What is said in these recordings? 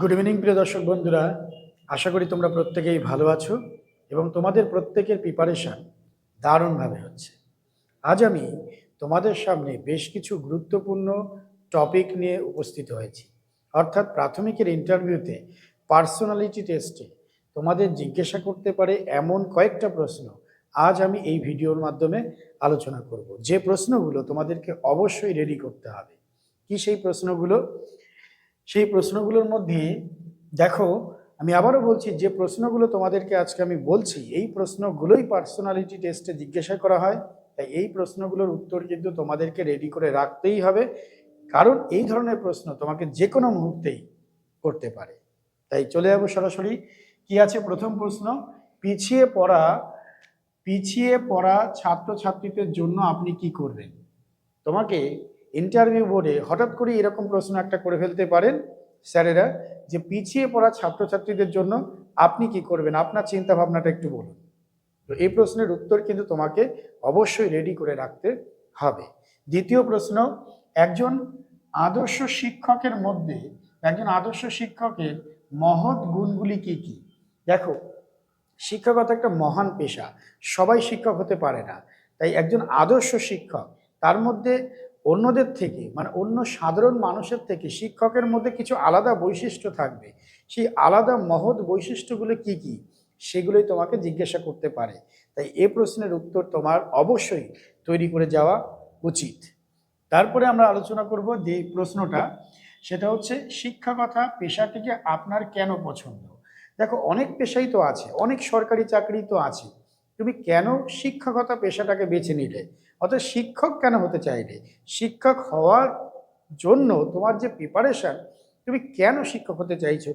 Good evening প্রিয় দর্শক বন্ধুরা। আশা করি তোমরা প্রত্যেকেই ভালো আছো এবং তোমাদের প্রত্যেকের প্রিপারেশান দারুণভাবে হচ্ছে। আজ আমি তোমাদের সামনে বেশ কিছু গুরুত্বপূর্ণ টপিক নিয়ে উপস্থিত হয়েছি। অর্থাৎ প্রাথমিকের ইন্টারভিউতে পার্সোনালিটি টেস্টে তোমাদের জিজ্ঞাসা করতে পারে এমন কয়েকটা প্রশ্ন আজ আমি এই ভিডিওর মাধ্যমে আলোচনা করব। যে প্রশ্নগুলো তোমাদেরকে অবশ্যই রেডি করতে হবে। কি সেই প্রশ্নগুলো? সেই প্রশ্নগুলোর মধ্যে দেখো, আমি আবারও বলছি, যে প্রশ্নগুলো তোমাদেরকে আজকে আমি বলছি, এই প্রশ্নগুলোই পার্সোনালিটি টেস্টে জিজ্ঞাসা করা হয়। তাই এই প্রশ্নগুলোর উত্তর কিন্তু তোমাদেরকে রেডি করে রাখতেই হবে। কারণ এই ধরনের প্রশ্ন তোমাকে যে কোনো মুহূর্তেই করতে পারে। তাই চলে যাব সরাসরি। কি আছে প্রথম প্রশ্ন? পিছিয়ে পড়া পিছিয়ে পড়া ছাত্রছাত্রীদের জন্য আপনি কি করবেন? তোমাকে ইন্টারভিউ বোর্ডে হঠাৎ করে এরকম প্রশ্ন একটা করে ফেলতে পারেন স্যারেরা যে পিছিয়ে পড়া ছাত্রছাত্রীদের জন্য আপনি কি করবেন? আপনার চিন্তা ভাবনাটা একটু বলুন। তো এই প্রশ্নের উত্তর কিন্তু তোমাকে অবশ্যই রেডি করে রাখতে হবে। দ্বিতীয় প্রশ্ন, একজন আদর্শ শিক্ষকের মধ্যে, একজন আদর্শ শিক্ষকের মহৎ গুণগুলি কি কি? দেখো, শিক্ষকতা একটা মহান পেশা, সবাই শিক্ষক হতে পারে না। তাই একজন আদর্শ শিক্ষক, তার মধ্যে অন্যদের থেকে মানে অন্য সাধারণ মানুষের থেকে শিক্ষকের মধ্যে কিছু আলাদা বৈশিষ্ট্য থাকবে। সেই আলাদা মহৎ বৈশিষ্ট্যগুলো কি কি? সেগুলোই তোমাকে জিজ্ঞাসা করতে পারে। তাই এ প্রশ্নের উত্তর তোমার অবশ্যই তৈরি করে যাওয়া উচিত। তারপরে আমরা আলোচনা করব যে প্রশ্নটা, সেটা হচ্ছে, শিক্ষকতা পেশাটিকে আপনার কেন পছন্দ? দেখো, অনেক পেশাই তো আছে, অনেক সরকারি চাকরি তো আছে। তুমি কেন শিক্ষকতা পেশাটাকে বেছে নিলে? অর্থাৎ শিক্ষক কেন হতে চাইলে শিক্ষক হওয়ার জন্য তোমার যে প্রিপারেশন তুমি কেন শিক্ষক হতে চাইছো?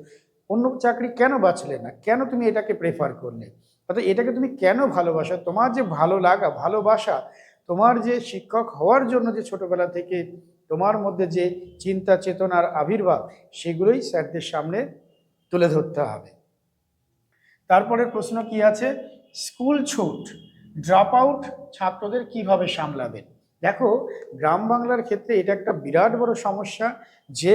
অন্য চাকরি কেন বাঁচলে না? কেন তুমি এটাকে প্রেফার করলে? অর্থাৎ এটাকে তুমি কেন ভালোবাসো? তোমার যে ভালো লাগা, ভালোবাসা, তোমার যে শিক্ষক হওয়ার জন্য যে ছোটবেলা থেকে তোমার মধ্যে যে চিন্তা, চেতনার আবির্ভাব, সেগুলোই স্যারদের সামনে তুলে ধরতে হবে। তারপরের প্রশ্ন কি আছে? স্কুল ছুট ড্রপ আউট ছাত্রদের কীভাবে সামলাবেন? দেখো, গ্রাম বাংলার ক্ষেত্রে এটা একটা বিরাট বড় সমস্যা যে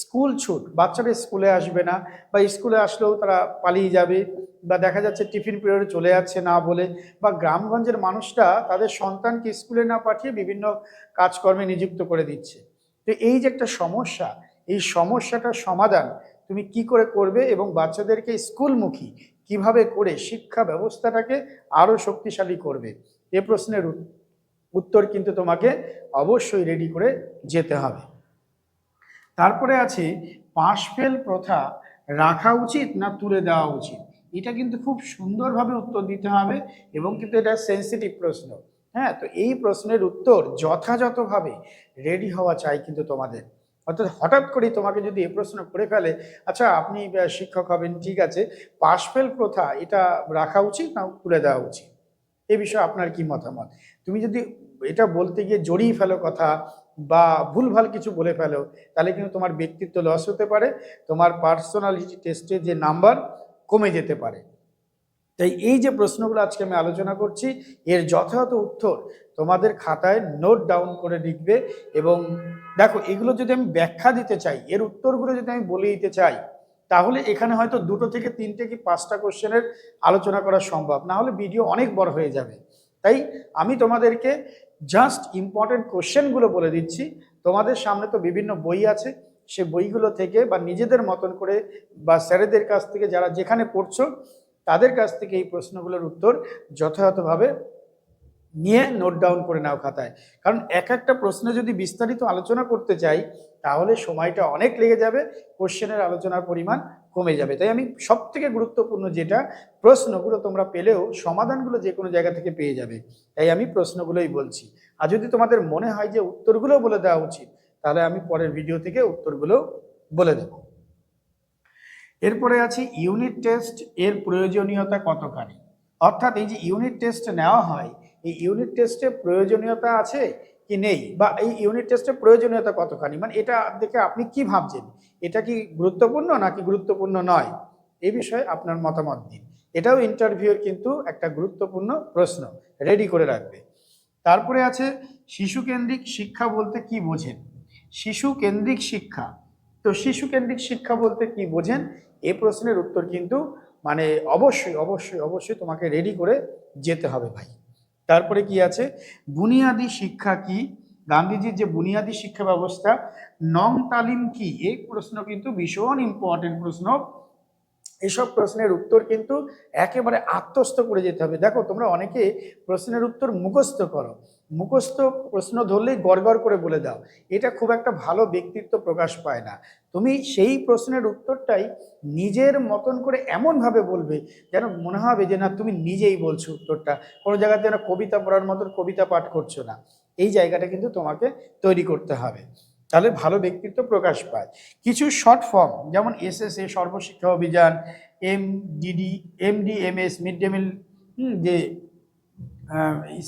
স্কুল ছুট, বাচ্চারা স্কুলে আসবে না বা স্কুলে আসলেও তারা পালিয়ে যাবে বা দেখা যাচ্ছে টিফিন পিরিয়ডে চলে যাচ্ছে না বলে বা গ্রামগঞ্জের মানুষরা তাদের সন্তানকে স্কুলে না পাঠিয়ে বিভিন্ন কাজকর্মে নিযুক্ত করে দিচ্ছে। তো এই যে একটা সমস্যা, এই সমস্যাটার সমাধান তুমি কি করে করবে এবং বাচ্চাদেরকে স্কুলমুখী কীভাবে করে শিক্ষা ব্যবস্থাটাকে আরও শক্তিশালী করবে? এ প্রশ্নের উত্তর কিন্তু তোমাকে অবশ্যই রেডি করে যেতে হবে। তারপরে আছে, পাশ ফেল প্রথা রাখা উচিত না তুলে দেওয়া উচিত? এটা কিন্তু খুব সুন্দরভাবে উত্তর দিতে হবে এবং কিন্তু এটা সেন্সিটিভ প্রশ্ন। হ্যাঁ তো এই প্রশ্নের উত্তর যথাযথভাবে রেডি হওয়া চাই কিন্তু তোমাদের। অর্থাৎ হঠাৎ করে তোমাকে যদি এ প্রশ্ন করে ফেলে আচ্ছা আপনি শিক্ষক হবেন, ঠিক আছে পাশ ফেল প্রথা, এটা রাখা উচিত না তুলে দেওয়া উচিত? এ বিষয়ে আপনার কি মতামত? তুমি যদি এটা বলতে গিয়ে জড়িয়ে ফেলো কথা বা ভুলভাল কিছু বলে ফেলো, তাহলে কিন্তু তোমার ব্যক্তিত্ব লস হতে পারে, তোমার পার্সোনালিটি টেস্টে যে নাম্বার কমে যেতে পারে। তাই এই যে প্রশ্নগুলো আজকে আমি আলোচনা করছি, এর যথাযথ উত্তর তোমাদের খাতায় নোট ডাউন করে লিখবে এবং দেখো, এগুলো যদি আমি ব্যাখ্যা দিতে চাই, এর উত্তরগুলো যদি আমি বলে দিতে চাই, তাহলে এখানে হয়তো দুটো থেকে তিনটে কি পাঁচটা কোশ্চেনের আলোচনা করা সম্ভব। না হলে ভিডিও অনেক বড় হয়ে যাবে। তাই আমি তোমাদেরকে জাস্ট ইম্পর্টেন্ট কোশ্চেনগুলো বলে দিচ্ছি। তোমাদের সামনে তো বিভিন্ন বই আছে। সে বইগুলো থেকে বা নিজেদের মতন করে বা স্যারেদের কাছ থেকে যারা যেখানে পড়ছো তাদের কাছ থেকে এই প্রশ্নগুলোর উত্তর যথাযথভাবে নিয়ে নোট ডাউন করে নাও খাতায়। কারণ এক একটা প্রশ্নে যদি বিস্তারিত আলোচনা করতে চাই, তাহলে সময়টা অনেক লেগে যাবে কোশ্চেনের আলোচনার পরিমাণ কমে যাবে। তাই আমি সব থেকে গুরুত্বপূর্ণ যেটা, প্রশ্নগুলো তোমরা পেলেও সমাধানগুলো যে কোনো জায়গা থেকে পেয়ে যাবে। তাই আমি প্রশ্নগুলোই বলছি। আর যদি তোমাদের মনে হয় যে উত্তরগুলো বলে দেওয়া উচিত, তাহলে আমি পরের ভিডিও থেকে উত্তরগুলো বলে দেব। এরপরে আছে ইউনিট টেস্ট এর প্রয়োজনীয়তা কতখানি? অর্থাৎ এই যে ইউনিট টেস্ট নেওয়া হয়, এই ইউনিট টেস্টে প্রয়োজনীয়তা আছে কি নেই? বা এই ইউনিট টেস্টের প্রয়োজনীয়তা কতখানি? মানে এটা দেখে আপনি কি ভাবছেন? এটা কি গুরুত্বপূর্ণ নাকি গুরুত্বপূর্ণ নয়? এই বিষয়ে আপনার মতামত দিন। এটাও ইন্টারভিউর কিন্তু একটা গুরুত্বপূর্ণ প্রশ্ন রেডি করে রাখবে। তারপরে আছে শিশু কেন্দ্রিক শিক্ষা বলতে কি বোঝেন? শিশু কেন্দ্রিক শিক্ষা তো শিশু কেন্দ্রিক শিক্ষা বলতে কি বোঝেন? এ প্রশ্নের উত্তর কিন্তু মানে অবশ্যই অবশ্যই অবশ্যই তোমাকে রেডি করে যেতে হবে ভাই। তারপরে কি আছে? বুনিয়াদি শিক্ষা কি? গান্ধীজির যে বুনিয়াদি শিক্ষা ব্যবস্থা, নং তালিম কি? এই প্রশ্ন কিন্তু ভীষণ ইম্পর্টেন্ট প্রশ্ন। এসব প্রশ্নের উত্তর কিন্তু একেবারে আত্মস্থ করে যেতে হবে। দেখো, তোমরা অনেকে প্রশ্নের উত্তর মুখস্থ করো। মুখস্থ প্রশ্ন ধরলেই গড়গড় করে বলে দাও। এটা খুব একটা ভালো ব্যক্তিত্ব প্রকাশ পায় না। তুমি সেই প্রশ্নের উত্তরটাই নিজের মতন করে এমনভাবে বলবে যেন মনে হবে যে, না, তুমি নিজেই বলছো উত্তরটা। কোনো জায়গাতে যেন কবিতা পড়ার মতন কবিতা পাঠ করছ না। এই জায়গাটা কিন্তু তোমাকে তৈরি করতে হবে। তাহলে ভালো ব্যক্তিত্ব প্রকাশ পায়। কিছু শর্ট ফর্ম যেমন SSA Sarvashiksha Abhiyan M DD MDMS mid day meal যে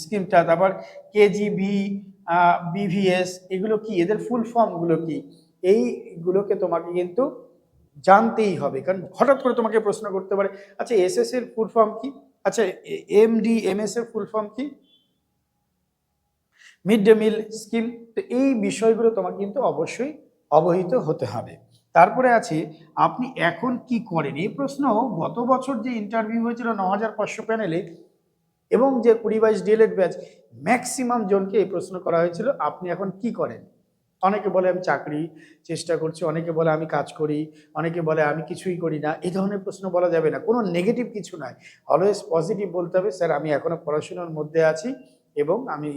স্কিমটা তারপর কেজিবি বিভিএস এগুলো কি, এদের ফুল ফর্মগুলো কি? এইগুলোকে তোমাকে কিন্তু জানতেই হবে, কারণ হঠাৎ করে তোমাকে প্রশ্ন করতে পারে আচ্ছা এসএস এর ফুল ফর্ম কি? আচ্ছা এম এমডি এমএস এর ফুল ফর্ম কি? মিড ডে মিল স্কিম, তো এই বিষয়গুলো তোমাকে কিন্তু অবশ্যই অবহিত হতে হবে। তারপরে আছে, আপনি এখন কি করেন? এই প্রশ্ন গত বছর যে ইন্টারভিউ হয়েছিল ন হাজার পাঁচশো প্যানেলে এবং যে কুড়ি বাইশ ডিএলএড ব্যাচ ম্যাক্সিমাম জনকে এই প্রশ্ন করা হয়েছিল, আপনি এখন কি করেন? অনেকে বলে, আমি চাকরি চেষ্টা করছি। অনেকে বলে, আমি কাজ করি। অনেকে বলে, আমি কিছুই করি না। এই ধরনের প্রশ্ন বলা যাবে না। কোনো নেগেটিভ কিছু নয় অলওয়েজ পজিটিভ বলতে হবে, স্যার, আমি এখনও পড়াশোনার মধ্যে আছি এবং আমি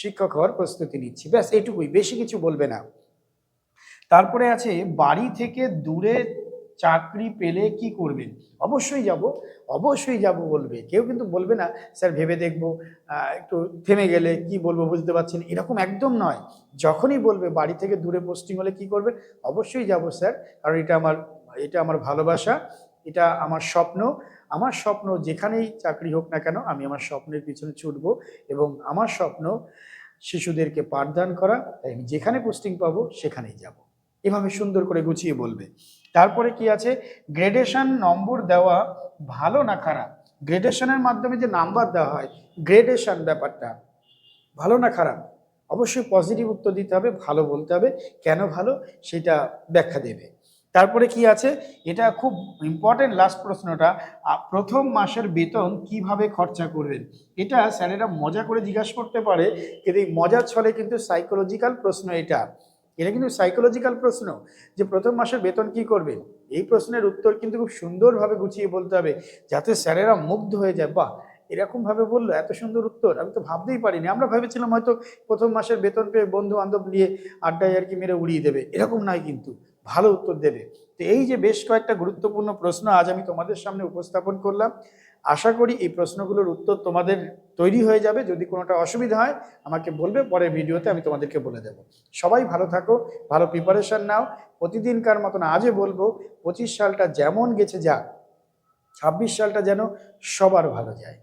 শিক্ষক হওয়ার প্রস্তুতি নিচ্ছি। ব্যাস, এইটুকুই। বেশি কিছু বলবে না। তারপরে আছে, বাড়ি থেকে দূরে চাকরি পেলে কি করবেন? অবশ্যই যাব অবশ্যই যাব বলবে। কেউ কিন্তু বলবে না, স্যার, ভেবে দেখব একটু থেমে গেলে কি বলব বুঝতে পারছেন এরকম একদম নয়। যখনই বলবে, বাড়ি থেকে দূরে পোস্টিং হলে কি করবে অবশ্যই যাব, স্যার। কারণ এটা আমার এটা আমার ভালোবাসা, এটা আমার স্বপ্ন। আমার স্বপ্ন যেখানেই চাকরি হোক না কেন, আমি আমার স্বপ্নের পিছনে ছুটব এবং আমার স্বপ্ন শিশুদেরকে পাঠদান করা, তাই আমি যেখানে পোস্টিং পাবো, সেখানেই যাব। এভাবে সুন্দর করে গুছিয়ে বলবে। তারপরে কি আছে? গ্রেডেশন নম্বর দেওয়া ভালো না খারাপ? গ্রেডেশনের মাধ্যমে যে নাম্বার দেওয়া হয় গ্রেডেশন ব্যাপারটা ভালো না খারাপ? অবশ্যই পজিটিভ উত্তর দিতে হবে, ভালো বলতে হবে। কেন ভালো? সেটা ব্যাখ্যা দেবে। তারপরে কি আছে? এটা খুব ইম্পর্টেন্ট লাস্ট প্রশ্নটা প্রথম মাসের বেতন কীভাবে খরচা করবেন? এটা স্যারেরা মজা করে জিজ্ঞাসা করতে পারে, কিন্তু এই মজার ছলে কিন্তু সাইকোলজিক্যাল প্রশ্ন এটা। এটা কিন্তু সাইকোলজিক্যাল প্রশ্ন, যে প্রথম মাসের বেতন কি করবেন? এই প্রশ্নের উত্তর কিন্তু খুব সুন্দরভাবে গুছিয়ে বলতে হবে, যাতে স্যারেরা মুগ্ধ হয়ে যায়, বাহ, এরকমভাবে বলল, এত সুন্দর উত্তর, আমি তো ভাবতেই পারিনি। আমরা ভেবেছিলাম হয়তো প্রথম মাসের বেতন পেয়ে বন্ধু বান্ধব নিয়ে আড্ডায় আর কি মেরে উড়িয়ে দেবে, এরকম নয় কিন্তু। ভালো উত্তর দেবে। তো এই যে বেশ কয়েকটা গুরুত্বপূর্ণ প্রশ্ন আজ আমি তোমাদের সামনে উপস্থাপন করলাম। আশা করি এই প্রশ্নগুলোর উত্তর তোমাদের তৈরি হয়ে যাবে। যদি কোনোটা অসুবিধা হয়, আমাকে বলবে, পরের ভিডিওতে আমি তোমাদেরকে বলে দেবো। সবাই ভালো থাকো, ভালো প্রিপারেশন নাও। প্রতিদিনকার মতন আজও বলব, পঁচিশ সালটা যেমন গেছে যাক, ছাব্বিশ সালটা যেন সবার ভালো যায়।